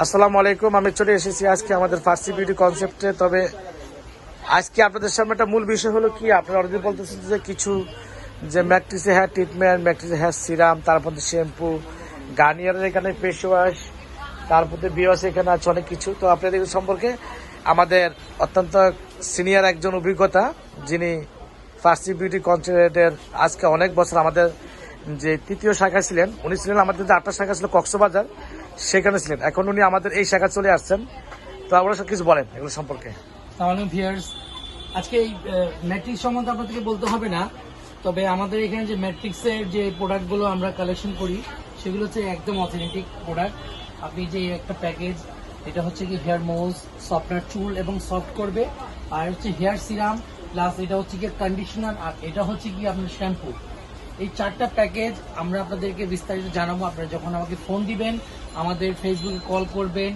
আসসালামু আলাইকুম, আমি চলে এসেছি আজকে আমাদের ফার্সি বিউটি কনসেপ্টে তবে আজকে আপনাদের সামনে একটা মূল বিষয় হলো কি, আপনারা অলরেডি বলতেছেন যে কিছু যে ম্যাট্রিসে হেয়ার ট্রিটমেন্ট ম্যাট্রিসে হেয়ার সিরাম তারপর শ্যাম্পু গার্নিয়ারের এখানে ফেস ওয়াশ তারপর বিওয়াস এখানে আছে অনেক কিছু। তো আপনাদের সম্পর্কে আমাদের অত্যন্ত সিনিয়র একজন অভিজ্ঞতা, যিনি ফার্সি বিউটি কনসেপ্টের আজকে অনেক বছর আমাদের যে তৃতীয় শাখা ছিলেন, উনি ছিলেন আমাদের যে আটটা শাখা ছিল, কক্সবাজার, সেখানে ছিলেন। এখন উনি আমাদের এই শাখা চলে আসছেন। তো আপনারা সব কিছু বলেন এগুলো সম্পর্কে। আজকে এই ম্যাট্রিক্স সম্বন্ধে আপনাদেরকে বলতে হবে না, তবে আমাদের এখানে যে ম্যাট্রিক্সের যে প্রোডাক্টগুলো আমরা কালেকশন করি, সেগুলো হচ্ছে একদম অথেন্টিক প্রোডাক্ট আপনি যে একটা প্যাকেজ এটা হচ্ছে কি হেয়ার মোজ সফটওয়্যার চুল এবং সফট করবে। আর হচ্ছে হেয়ার সিরাম প্লাস এটা হচ্ছে কি কন্ডিশনার আর এটা হচ্ছে কি আপনার শ্যাম্পু এই চারটা প্যাকেজ আমরা আপনাদেরকে বিস্তারিত জানাব। আপনারা যখন আমাকে ফোন দিবেন, আমাদের ফেসবুকে কল করবেন,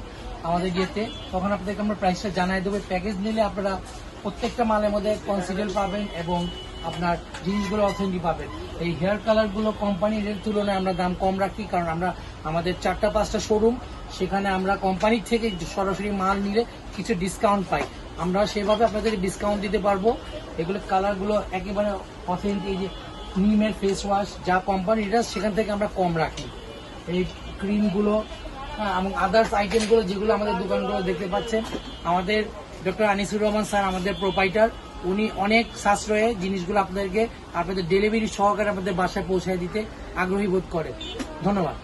আমাদের ইয়েতে, তখন আপনাদেরকে আমরা প্রাইসটা জানাই দেবো। প্যাকেজ নিলে আপনারা প্রত্যেকটা মালের মধ্যে কনসিডার পাবেন এবং আপনার জিনিসগুলো অথেন্টিক পাবেন। এই হেয়ার কালারগুলো কোম্পানির তুলনায় আমরা দাম কম রাখি, কারণ আমরা আমাদের চারটা পাঁচটা শোরুম সেখানে আমরা কোম্পানির থেকে সরাসরি মাল নিলে কিছু ডিসকাউন্ট পাই। আমরা সেভাবে আপনাদেরকে ডিসকাউন্ট দিতে পারব। এগুলো কালারগুলো একেবারে অথেন্টিক নিমের ফেস ওয়াশ যা কোম্পানিটা সেখান থেকে আমরা কম রাখি। এই ক্রিমগুলো হ্যাঁ, এবং আদার্স আইটেমগুলো যেগুলো আমাদের দোকানগুলো দেখতে পাচ্ছেন আমাদের ডক্টর আনিসুর রহমান স্যার আমাদের প্রোপাইটার উনি অনেক সাশ্রয়ে জিনিসগুলো আপনাদেরকে আপনাদের ডেলিভারি সহকারে আমাদের বাসায় পৌঁছায় দিতে আগ্রহী বোধ করে। ধন্যবাদ।